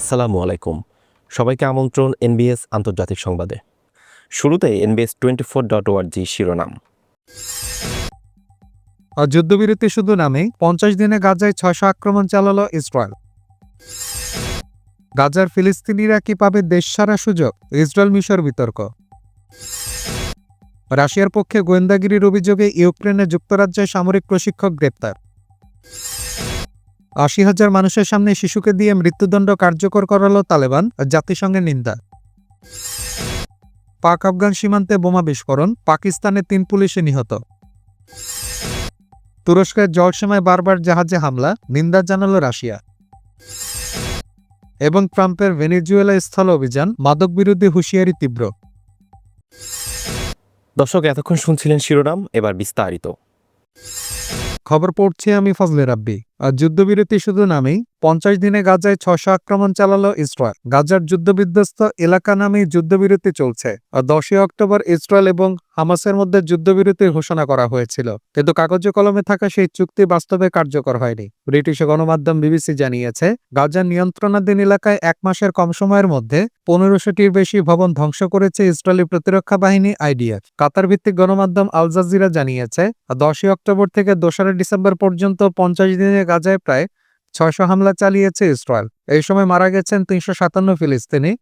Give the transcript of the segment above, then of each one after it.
আসসালামু আলাইকুম। সবাইকে আমন্ত্রণ এনবিএস আন্তর্জাতিক সংবাদে। শুরুতে এনবিএস টোয়েন্টি ফোর ডট ওয়ার্জি শিরোনাম। যুদ্ধবিরতি শুধু নামে, পঞ্চাশ দিনে গাজায় ছয়শো আক্রমণ চালালো ইসরায়েল। গাজার ফিলিস্তিনিরা কি পাবে দেশ সারা সুযোগ? ইসরায়েল মিশর বিতর্ক। রাশিয়ার পক্ষে গোয়েন্দাগিরির অভিযোগে ইউক্রেনে যুক্তরাজ্যের সামরিক প্রশিক্ষক গ্রেপ্তার। আশি হাজার মানুষের সামনে শিশুকে দিয়ে মৃত্যুদণ্ড কার্যকর করালো তালেবান জাতিসংঘের নিন্দা। পাক আফগান সীমান্তে বোমা বিস্ফোরণ পাকিস্তানের তিন পুলিশে নিহত। তুরস্কের জলসীমায় বারবার জাহাজে হামলা নিন্দা জানাল রাশিয়া। এবং ট্রাম্পের ভেনেজুয়েলা স্থল অভিযান মাদক বিরোধী হুঁশিয়ারি তীব্র। দর্শক এতক্ষণ শুনছিলেন শিরোনাম এবার বিস্তারিত। খবর পড়ছি আমি ফজলে রাব্বি। যুদ্ধবিরতি শুধু নামেই। পঞ্চাশ দিনে গাজায় ছশো আক্রমণ চালালো ইসরায়েল। গাজার যুদ্ধবিধ্বস্ত এলাকা নামেই যুদ্ধবিরতি চলছে। দশই অক্টোবর ইসরায়েল এবং হামাসের মধ্যে যুদ্ধবিরতির ঘোষণা করা হয়েছিল। কিন্তু কাগজে কলমে থাকা সেই চুক্তি বাস্তবে কার্যকর হয়নি। ব্রিটিশ গণমাধ্যম বিবিসি জানিয়েছে, গাজার নিয়ন্ত্রণাধীন এলাকায় এক মাসের কম সময়ের মধ্যে পনেরোশোটির বেশি ভবন ধ্বংস করেছে ইসরায়েলি প্রতিরক্ষা বাহিনী আইডিএফ। কাতার ভিত্তিক গণমাধ্যম আল জাজিরা জানিয়েছে দশই অক্টোবর থেকে দোসরা ডিসেম্বর পর্যন্ত পঞ্চাশ দিনে গাজায় প্রায় ছয়শো হামলা চালিয়েছে ইসরায়েল। এই সময় মারা গেছেন তিনশো সাতান্ন ফিলিস্তিনি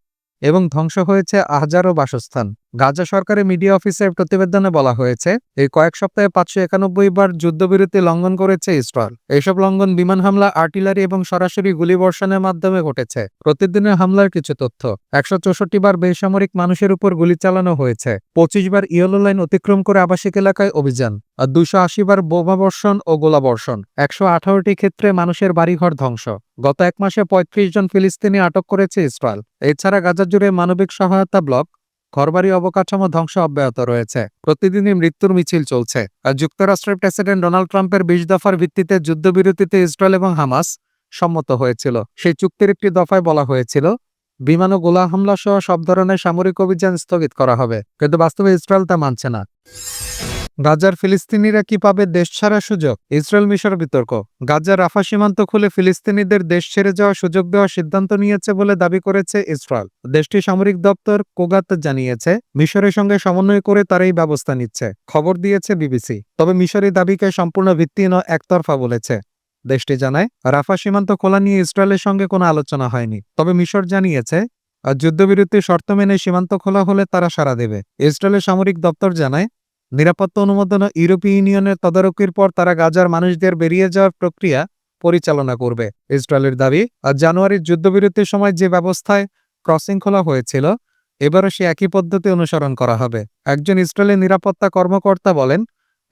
এবং ধ্বংস হয়েছে হাজারো বাসস্থান। গাজা সরকারি মিডিয়া অফিসের প্রতিবেদনে বলা হয়েছে, এই কয়েক সপ্তাহে পাঁচশো একানব্বই বার যুদ্ধবিরতি লঙ্ঘন করেছে ইসরায়েল। এইসব লঙ্ঘন বিমান হামলা, আর্টিলারি এবং সরাসরি গুলিবর্ষণের মাধ্যমে ঘটেছে। প্রতিদিনের হামলার কিছু তথ্য, একশো চৌষট্টি বার বেসামরিক মানুষের উপর গুলি চালানো হয়েছে, পঁচিশ বার ইয়েলো লাইন অতিক্রম করে আবাসিক এলাকায় অভিযান, আর দুশো আশি বার বোমাবর্ষণ ও গোলাবর্ষণ, একশো আঠারোটি ক্ষেত্রে মানুষের বাড়িঘর ধ্বংস। গত এক মাসে পঁয়ত্রিশ জন ফিলিস্তিনি আটক করেছে ইসরায়েল। এছাড়া গাজা জুড়ে মানবিক সহায়তা ব্লক ঘরবাড়ি অবকাঠামো ধ্বংস অব্যাহত রয়েছে। প্রতিদিনই মৃত্যুর মিছিল চলছে। আর যুক্তরাষ্ট্রের প্রেসিডেন্ট ডোনাল্ড ট্রাম্পের বিশ দফার ভিত্তিতে যুদ্ধবিরতিতে ইসরায়েল এবং হামাস সম্মত হয়েছিল। সেই চুক্তির একটি দফায় বলা হয়েছিল, বিমান ও গোলা হামলা সহ সব ধরনের সামরিক অভিযান স্থগিত করা হবে। কিন্তু বাস্তবে ইসরায়েল তা মানছে না। গাজার ফিলিস্তিনিরা কি পাবে দেশ ছাড়া সুযোগ? ইসরায়েল মিশর বিতর্ক। গাজার রাফা সীমান্ত খুলে ফিলিস্তিনিদের দেশ ছেড়ে যাওয়ার সুযোগ দেওয়ার সিদ্ধান্ত নিয়েছে বলে দাবি করেছে ইসরায়েল। দেশটির সামরিক দপ্তর কোগাত জানিয়েছে, মিশরের সঙ্গে সমন্বয় করে তারা এই ব্যবস্থা নিচ্ছে। খবর দিয়েছে বিবিসি। তবে মিশরের দাবিকে সম্পূর্ণ ভিত্তিহীন একতরফা বলেছে। দেশটি জানায়, রাফা সীমান্ত খোলা নিয়ে ইসরায়েলের সঙ্গে কোনো আলোচনা হয়নি। তবে মিশর জানিয়েছে, যুদ্ধবিরতির শর্ত মেনে সীমান্ত খোলা হলে তারা সাড়া দেবে। ইসরায়েলের সামরিক দপ্তর জানায় নিরাপত্তা অনুমোদন ইউরোপীয় ইউনিয়নের তদারকির পর তারা গাজার মানুষদের বেরিয়ে যাওয়ার প্রক্রিয়া পরিচালনা করবে। ইসরায়েলের দাবি জানুয়ারির যুদ্ধবিরতির সময় যে ব্যবস্থায় ক্রসিং খোলা হয়েছিল, এবারও সে একই পদ্ধতি অনুসরণ করা হবে। একজন ইসরায়েলের নিরাপত্তা কর্মকর্তা বলেন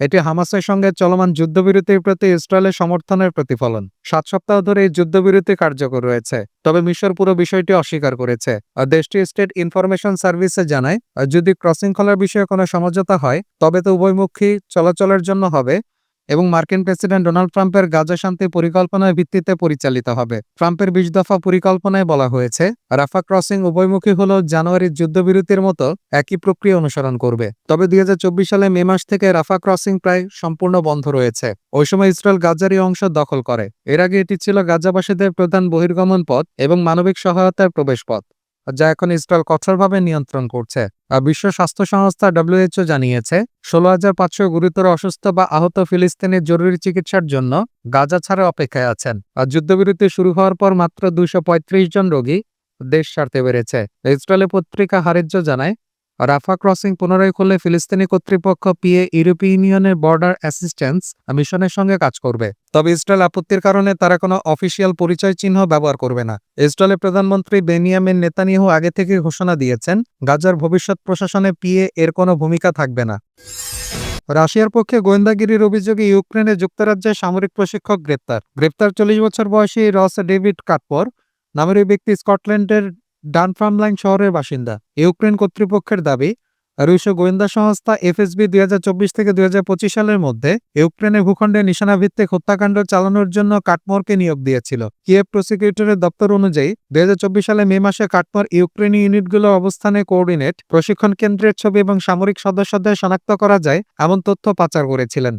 এটি হামাসের সঙ্গে চলমান যুদ্ধবিরতির প্রতি ইসরায়েলের সমর্থনের প্রতিফলন। সাত সপ্তাহ ধরে এই যুদ্ধবিরতি কার্যকর রয়েছে, তবে মিশর পুরো বিষয়টি অস্বীকার করেছে। দেশটি স্টেট ইনফরমেশন সার্ভিসে জানায় যদি ক্রসিং খোলার বিষয়ে কোনো সমঝোতা হয়, তবে তো উভয়মুখী চলাচলের জন্য হবে। এবং মার্কিন প্রেসিডেন্ট ডোনাল্ড ট্রাম্পের গাজা শান্তি পরিকল্পনার ভিত্তিতে পরিচালিত হবে। ট্রাম্পের বিশ দফা পরিকল্পনায় বলা হয়েছে, রাফা ক্রসিং উভয়মুখী হল জানুয়ারির যুদ্ধবিরতির মতো একই প্রক্রিয়া অনুসরণ করবে। তবে দুই হাজার চব্বিশ সালে মে মাস থেকে রাফা ক্রসিং প্রায় সম্পূর্ণ বন্ধ রয়েছে। ওই সময় ইসরায়েল গাজার এই অংশ দখল করে। এর আগে এটি ছিল গাজাবাসীদের প্রধান বহির্গমন পথ এবং মানবিক সহায়তার প্রবেশ পথ। যা এখন ইসরায়েল কঠোরভাবে নিয়ন্ত্রণ করছে। বিশ্ব স্বাস্থ্য সংস্থা ডব্লিউএইচও জানিয়েছে, ষোলো হাজার পাঁচশো গুরুতর অসুস্থ বা আহত ফিলিস্তিনের জরুরি চিকিৎসার জন্য গাজা ছাড়া অপেক্ষায় আছেন। আর যুদ্ধবিরতি শুরু হওয়ার পর মাত্র দুশো জন রোগী দেশ ছাড়তে পেরেছে। ইসরায়েলের পত্রিকা হারিজ্য জানায় রাফা ক্রসিং পুনরায় খুললে ফিলিস্তিনি কর্তৃপক্ষ পিএ ইউরোপীয় ইউনিয়নের বর্ডার অ্যাসিস্ট্যান্স মিশনের সঙ্গে কাজ করবে। তবে ইসরায়েল আপত্তির কারণে তারা কোনো অফিসিয়াল পরিচয় চিহ্ন ব্যবহার করবে না। ইসরায়েলের প্রধানমন্ত্রী বেনিয়ামিন নেতানিয়াহু আগে থেকে ঘোষণা দিয়েছেন, গাজার ভবিষ্যৎ প্রশাসনে পিএ এর কোনো ভূমিকা থাকবে না। রাশিয়ার পক্ষে গোয়েন্দাগিরির অভিযোগে ইউক্রেনে যুক্তরাজ্যের সামরিক প্রশিক্ষক গ্রেপ্তার। গ্রেপ্তার চল্লিশ বছর বয়সী রস ডেভিড কাটপর নামের ওই ব্যক্তি স্কটল্যান্ডের ডানফার্মলাইন শহরের বাসিন্দা। ইউক্রেন কর্তৃপক্ষের দাবি, রুশো গোয়েন্দা সংস্থা এফএসবি দুই হাজার চব্বিশ থেকে দুই হাজার পঁচিশ সালের মধ্যে ইউক্রেনের ভূখণ্ডে নিশানাভিত্তিক হত্যাকাণ্ড চালানোর জন্য কাটমোরকে নিয়োগ দিয়েছিল। কিয়েভ প্রসিকিউটরের দপ্তর অনুযায়ী, দুই হাজার চব্বিশ সালে মে মাসে কাটমোর ইউক্রেনি ইউনিটগুলোর অবস্থানে কোঅর্ডিনেট, প্রশিক্ষণ কেন্দ্রের ছবি এবং সামরিক সদস্যদের শনাক্ত করা যায়, এমন তথ্য পাচার করেছিলেন।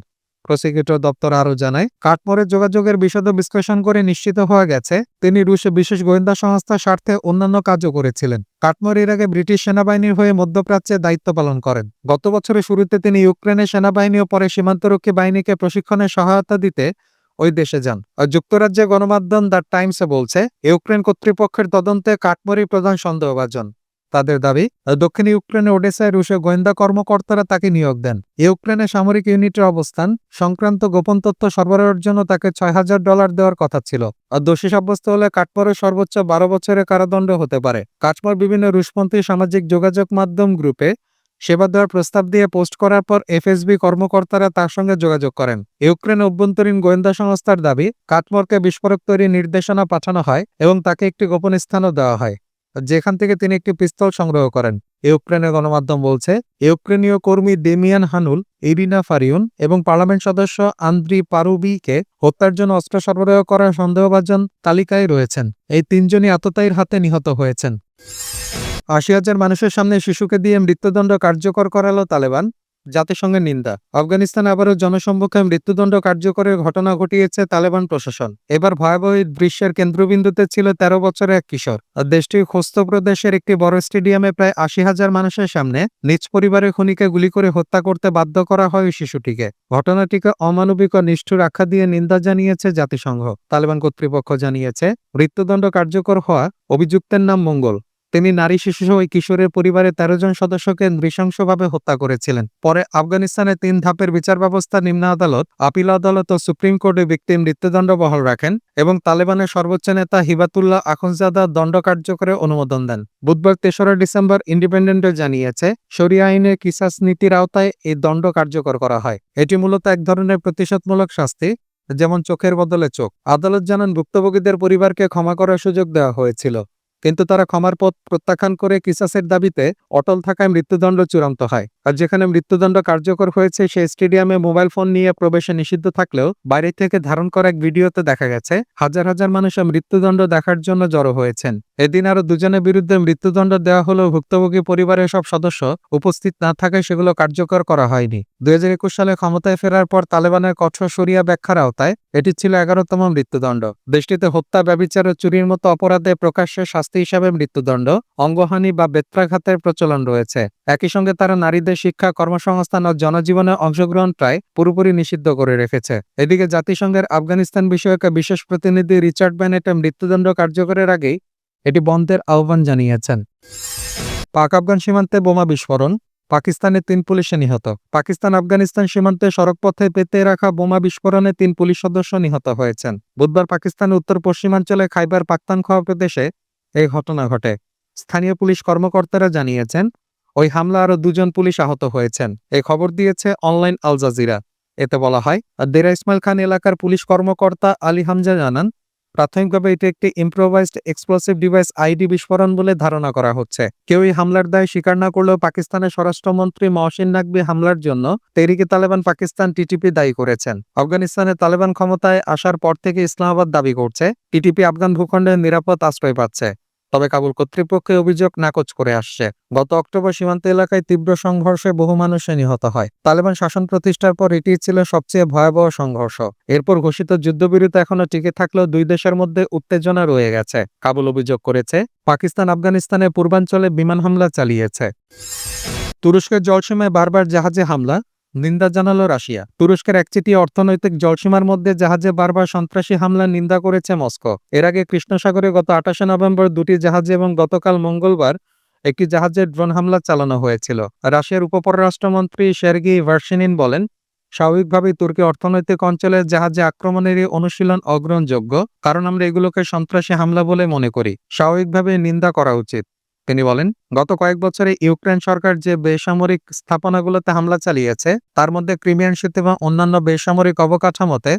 প্রসিকিউটর দপ্তর আরও জানায়, কাঠমোড়ের যোগাযোগের বিশদ বিশ্লেষণ করে নিশ্চিত হওয়া গেছে, তিনি রুশে বিশেষ গোয়েন্দা সংস্থার স্বার্থে অন্যান্য কাজও করেছিলেন। কাঠমোর এর আগে ব্রিটিশ সেনাবাহিনীর হয়ে মধ্যপ্রাচ্যে দায়িত্ব পালন করেন। গত বছরের শুরুতে তিনি ইউক্রেনের সেনাবাহিনী ও পরে সীমান্তরক্ষী বাহিনীকে প্রশিক্ষণে সহায়তা দিতে ওই দেশে যান। যুক্তরাজ্যের গণমাধ্যম দ্য টাইমসে বলছে, ইউক্রেন কর্তৃপক্ষের তদন্তে কাঠমোরি প্রধান সন্দেহভাজন। তাদের দাবি, দক্ষিণ ইউক্রেনে ওডেসায় রুশে গোয়েন্দা কর্মকর্তারা তাকে নিয়োগ দেন। ইউক্রেনে সামরিক ইউনিটের অবস্থান, সংক্রান্ত গোপন তথ্য সরবরাহের জন্য তাকে ছয় হাজার ডলার দেওয়ার কথা ছিল। আর দোষী সাব্যস্ত হলে কাঠমোরের সর্বোচ্চ বারো বছরের কারাদণ্ড হতে পারে। কাঠমোর বিভিন্ন রুশপন্থী সামাজিক যোগাযোগ মাধ্যম গ্রুপে সেবা দেওয়ার প্রস্তাব দিয়ে পোস্ট করার পর এফএসবি কর্মকর্তারা তার সঙ্গে যোগাযোগ করেন। ইউক্রেন অভ্যন্তরীণ গোয়েন্দা সংস্থার দাবি, কাঠমোরকে বিস্ফোরক তৈরির নির্দেশনা পাঠানো হয় এবং তাকে একটি গোপন স্থানও দেওয়া হয়। যেখান থেকে তিনি একটি পিস্তল সংগ্রহ করেন। ইউক্রেনের গণমাধ্যম বলছে, ইউক্রেনীয় কর্মী ডেমিয়ান হানুল, ইরিনা ফারিউন এবং পার্লামেন্ট সদস্য আন্দ্রি পারুবিকে হত্যার জন্য অস্ত্র সরবরাহ করার সন্দেহভাজন তালিকায় রয়েছেন। এই তিনজনই আততায়ীর হাতে নিহত হয়েছেন। আশি হাজার মানুষের সামনে শিশুকে দিয়ে মৃত্যুদণ্ড কার্যকর করালো তালেবান। জাতিসংঘের নিন্দা। আফগানিস্তানে আবারও জনসম্মুখে মৃত্যুদণ্ড কার্যকরের ঘটনা ঘটিয়েছে তালেবান প্রশাসন। এবার ভয়াবহ দৃশ্যের কেন্দ্রবিন্দুতে ছিল তেরো বছরের এক কিশোর। দেশটির খোস্ত প্রদেশের একটি বড় স্টেডিয়ামে প্রায় আশি হাজার মানুষের সামনে নিজ পরিবারের খুনিকে গুলি করে হত্যা করতে বাধ্য করা হয় শিশুটিকে। ঘটনাটিকে অমানবিক ও নিষ্ঠুর আখ্যা দিয়ে নিন্দা জানিয়েছে জাতিসংঘ। তালেবান কর্তৃপক্ষ জানিয়েছে, মৃত্যুদণ্ড কার্যকর হওয়া অভিযুক্তের নাম মঙ্গল। তিনি নারী শিশুসহ কিশোরের পরিবারের তেরো জন সদস্যকে নৃশংসভাবে হত্যা করেছিলেন। পরে আফগানিস্তানে তিন ধাপের বিচার ব্যবস্থা নিম্ন আদালত, আপিল আদালত ও সুপ্রিম কোর্টে ব্যক্তির মৃত্যুদণ্ড বহাল রাখেন এবং তালেবানের সর্বোচ্চ নেতা হিবাতুল্লাহ আখুনজাদা দণ্ড কার্যকরে অনুমোদন দেন। বুধবার তেসরা ডিসেম্বর ইন্ডিপেন্ডেন্টে জানিয়েছে, শরিয়া আইনের কিসাস নীতির আওতায় এই দণ্ড কার্যকর করা হয়। এটি মূলত এক ধরনের প্রতিশোধমূলক শাস্তি, যেমন চোখের বদলে চোখ। আদালত জানান, ভুক্তভোগীদের পরিবারকে ক্ষমা করার সুযোগ দেওয়া হয়েছিল। কিন্তু তারা ক্ষমার পথ প্রত্যাখ্যান করে কিসাসের দাবিতে অটল থাকায় মৃত্যুদণ্ড চূড়ান্ত হয়। আর যেখানে মৃত্যুদণ্ড কার্যকর হয়েছে, সেই স্টেডিয়ামে মোবাইল ফোন নিয়ে প্রবেশে নিষিদ্ধ থাকলেও বাইরে থেকে ধারণ করা এক ভিডিওতে দেখা গেছে, হাজার হাজার মানুষ মৃত্যুদণ্ড দেখার জন্য জড়ো হয়েছেন। এদিন আরও দুজনের বিরুদ্ধে মৃত্যুদণ্ড দেওয়া হলেও ভুক্তভোগী পরিবারের সব সদস্য উপস্থিত না থাকায় সেগুলো কার্যকর করা হয়নি। দুই হাজার একুশ সালে ক্ষমতায় ফেরার পর তালেবানের কঠোর সরিয়া ব্যাখ্যার আওতায় এটি ছিল এগারোতম মৃত্যুদণ্ড। দেশটিতে হত্যা, ব্যবিচার ও চুরির মতো অপরাধে প্রকাশ্যে শাস্তি হিসাবে মৃত্যুদণ্ড, অঙ্গহানি বা বেত্রাঘাতের প্রচলন রয়েছে। একই সঙ্গে তারা নারীদের শিক্ষা, কর্মসংস্থান ও জনজীবনে অংশগ্রহণ প্রায় পুরোপুরি নিষিদ্ধ করে রেখেছে। এদিকে জাতিসংঘের আফগানিস্তান বিষয়ক বিশেষ প্রতিনিধি রিচার্ড ব্যানেট মৃত্যুদণ্ড কার্যকরের আগেই এটি বন্ধের আহ্বান জানিয়েছেন। পাক আফগান সীমান্তে বোমা বিস্ফোরণ পাকিস্তানের তিন পুলিশে নিহত। পাকিস্তান আফগানিস্তান সীমান্তে সড়কপথে পেতে রাখা বোমা বিস্ফোরণে তিন পুলিশ সদস্য নিহত হয়েছেন। বুধবার পাকিস্তানের উত্তর পশ্চিমাঞ্চলে খাইবার পাখতানখোয়া প্রদেশে এই ঘটনা ঘটে। স্থানীয় পুলিশ কর্মকর্তারা জানিয়েছেন, ওই হামলা আরও দুজন পুলিশ আহত হয়েছেন। এই খবর দিয়েছে অনলাইন আল জাজিরা। এতে বলা হয়, দেরা ইসমাইল খান এলাকার পুলিশ কর্মকর্তা আলী হামজা জানান, প্রাথমিকভাবে এটি একটি ইম্প্রোভাইজড এক্সপ্লোসিভ ডিভাইস আইডি বিস্ফোরণ বলে ধারণা করা হচ্ছে। কেউ এই হামলার দায় স্বীকার না করলেও পাকিস্তানের স্বরাষ্ট্রমন্ত্রী মহসিন নাকবি হামলার জন্য তেরিকে তালেবান পাকিস্তান টিটিপি দায়ী করেছেন। আফগানিস্তানে তালেবান ক্ষমতায় আসার পর থেকে ইসলামাবাদ দাবি করছে, টিটিপি আফগান ভূখণ্ডের নিরাপদ আশ্রয় পাচ্ছে। তবে কাবুল কর্তৃপক্ষের অভিযোগ নাকচ করে আসছে। গত অক্টোবর সীমান্ত এলাকায় তীব্র সংঘর্ষে বহু মানুষ নিহত হয়। তালেবান শাসন প্রতিষ্ঠার পর এটি ছিল সবচেয়ে ভয়াবহ সংঘর্ষ। এরপর ঘোষিত যুদ্ধবিরতি এখনও টিকে থাকলেও দুই দেশের মধ্যে উত্তেজনা রয়ে গেছে। কাবুল অভিযোগ করেছে, পাকিস্তান আফগানিস্তানের পূর্বাঞ্চলে বিমান হামলা চালিয়েছে। তুরস্কের জলসীমায় বারবার জাহাজে হামলা নিন্দা জানাল রাশিয়া। তুরস্কের একচেটি অর্থনৈতিক জলসীমার মধ্যে জাহাজে বারবার সন্ত্রাসী হামলার নিন্দা করেছে মস্কো। এর আগে কৃষ্ণসাগরে গত আঠাশে নভেম্বর দুটি জাহাজে এবং গতকাল মঙ্গলবার একটি জাহাজের ড্রোন হামলা চালানো হয়েছিল। রাশিয়ার উপপররাষ্ট্রমন্ত্রী সের্গি ভার্সিনিন বলেন, স্বাভাবিকভাবেই তুর্কি অর্থনৈতিক অঞ্চলের জাহাজে আক্রমণেরই অনুশীলন অগ্রহণযোগ্য, কারণ আমরা এগুলোকে সন্ত্রাসী হামলা বলে মনে করি। স্বাভাবিকভাবে নিন্দা করা উচিত। তিনি বলেন, গত কয়েক বছরে ইউক্রেন সরকার যে বেসামরিক স্থাপনাগুলোতে হামলা চালিয়েছে, তার মধ্যে ক্রিমিয়ান সেতু এবং অন্যান্য বেসামরিক অবকাঠামোতে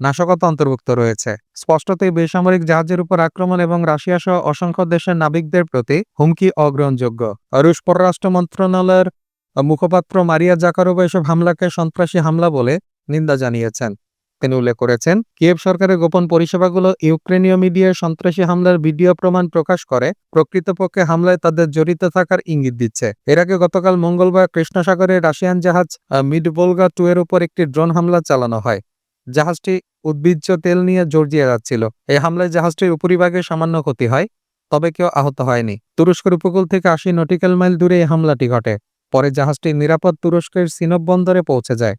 নাশকতা অন্তর্ভুক্ত রয়েছে। স্পষ্টতই বেসামরিক জাহাজের উপর আক্রমণ এবং রাশিয়া সহ অসংখ্য দেশের নাবিকদের প্রতি হুমকি অগ্রহণযোগ্য। রুশ পররাষ্ট্র মন্ত্রণালয়ের মুখপাত্র মারিয়া জাকারোভা এসব হামলাকে সন্ত্রাসী হামলা বলে নিন্দা জানিয়েছেন। তিনি উল্লেখ করেছেন, কিয়েভ সরকারের গোপন পরিষেবাগুলো ইউক্রেনীয় মিডিয়ায় সন্ত্রাসী হামলার ভিডিও প্রমাণ প্রকাশ করে, প্রকৃতপক্ষে হামলায় তাদের জড়িত থাকার ইঙ্গিত দিচ্ছে। এর আগে গতকাল মঙ্গলবার কৃষ্ণসাগরে রাশিয়ান জাহাজ মিডবোলগা টু এর উপর একটি ড্রোন হামলা চালানো হয়। জাহাজটি উদ্ভিজ্জ তেল নিয়ে জর্জিয়া যাচ্ছিল। এই হামলায় জাহাজটির উপরিভাগে সামান্য ক্ষতি হয়, তবে কেউ আহত হয়নি। তুরস্কের উপকূল থেকে আশি নটিক্যাল মাইল দূরে এই হামলাটি ঘটে। পরে জাহাজটি নিরাপদ তুরস্কের সিনব বন্দরে পৌঁছে যায়।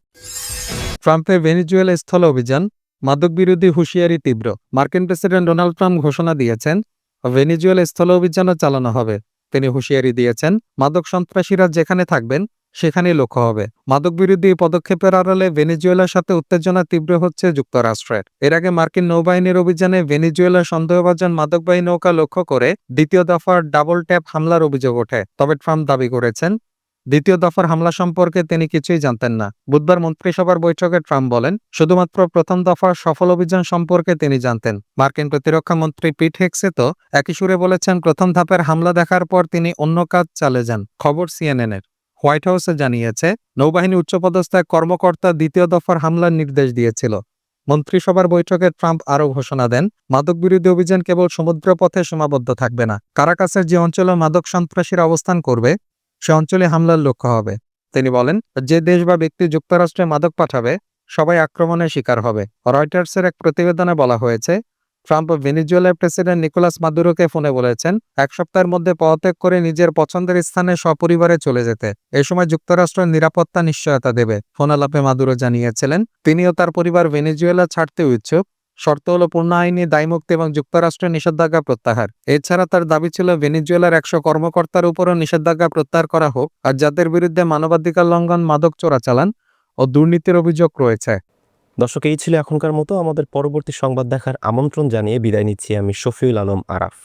ট্রাম্পের ভেনিজুয়েলা স্থল অভিযান মাদক বিরোধী হুঁশিয়ারি তীব্র। মার্কিন প্রেসিডেন্ট ডোনাল্ড ট্রাম্প ঘোষণা দিয়েছেন, ভেনিজুয়েলা স্থল অভিযানও চালানো হবে। তিনি হুঁশিয়ারি দিয়েছেন, মাদক সন্ত্রাসীরা যেখানে থাকবেন, সেখানেই লক্ষ্য হবে। মাদক বিরোধী পদক্ষেপের আড়ালে ভেনিজুয়েলার সাথে উত্তেজনা তীব্র হচ্ছে যুক্তরাষ্ট্রের। এর আগে মার্কিন নৌবাহিনীর অভিযানে ভেনিজুয়েলার সন্দেহভাজন মাদকবাহী নৌকা লক্ষ্য করে দ্বিতীয় দফার ডাবল ট্যাপ হামলার অভিযোগ ওঠে। তবে ট্রাম্প দাবি করেছেন দ্বিতীয় দফার হামলা সম্পর্কে তিনি কিছুই জানতেন না। বুধবার মন্ত্রিসভার বৈঠকে ট্রাম্প বলেন, শুধুমাত্র প্রথম দফার সফল অভিযান সম্পর্কে তিনি জানতেন। মার্কিন প্রতিরক্ষা মন্ত্রী পিট হেক্সে তো একই সুরে বলেছেন, প্রথম ধাপের হামলা দেখার পর তিনি অন্য কাজ চালে যান, খবর সিএনএন এর হোয়াইট হাউসে জানিয়েছে, নৌবাহিনী উচ্চপদস্থ এক কর্মকর্তা দ্বিতীয় দফার হামলার নির্দেশ দিয়েছিল। মন্ত্রিসভার বৈঠকে ট্রাম্প আরও ঘোষণা দেন, মাদক বিরোধী অভিযান কেবল সমুদ্রপথে সীমাবদ্ধ থাকবে না। কারাকাসের যে অঞ্চলে মাদক সন্ত্রাসীরা অবস্থান করবে সে অঞ্চলে হামলার লক্ষ্য হবে। তিনি বলেন, যে দেশ বা ব্যক্তি যুক্তরাষ্ট্রে মাদক পাঠাবে, সবাই আক্রমণের শিকার হবে। রয়টার্সের এক প্রতিবেদনে বলা হয়েছে, ট্রাম্প ভেনিজুয়েলার প্রেসিডেন্ট নিকোলাস মাদুরোকে ফোনে বলেছেন, এক সপ্তাহের মধ্যে পদত্যাগ করে নিজের পছন্দের স্থানে সপরিবারে চলে যেতে। এ সময় যুক্তরাষ্ট্র নিরাপত্তা নিশ্চয়তা দেবে। ফোনালাপে মাদুরো জানিয়েছিলেন, তিনিও তার পরিবার ভেনিজুয়েলা ছাড়তে ইচ্ছুক। শর্ত হল পূর্ণ আইনে, দায়মুক্তি এবং যুক্তরাষ্ট্রের নিষেধাজ্ঞা প্রত্যাহার। এছাড়া তার দাবি ছিল ভেনিজুয়েলার একশো কর্মকর্তার উপরও নিষেধাজ্ঞা প্রত্যাহার করা হোক আর যাদের বিরুদ্ধে মানবাধিকার লঙ্ঘন, মাদক চোরাচালান ও দুর্নীতির অভিযোগ রয়েছে। দর্শক, এই ছিল এখনকার মতো। আমাদের পরবর্তী সংবাদ দেখার আমন্ত্রণ জানিয়ে বিদায় নিচ্ছি আমি শফিউল আলম আরাফ।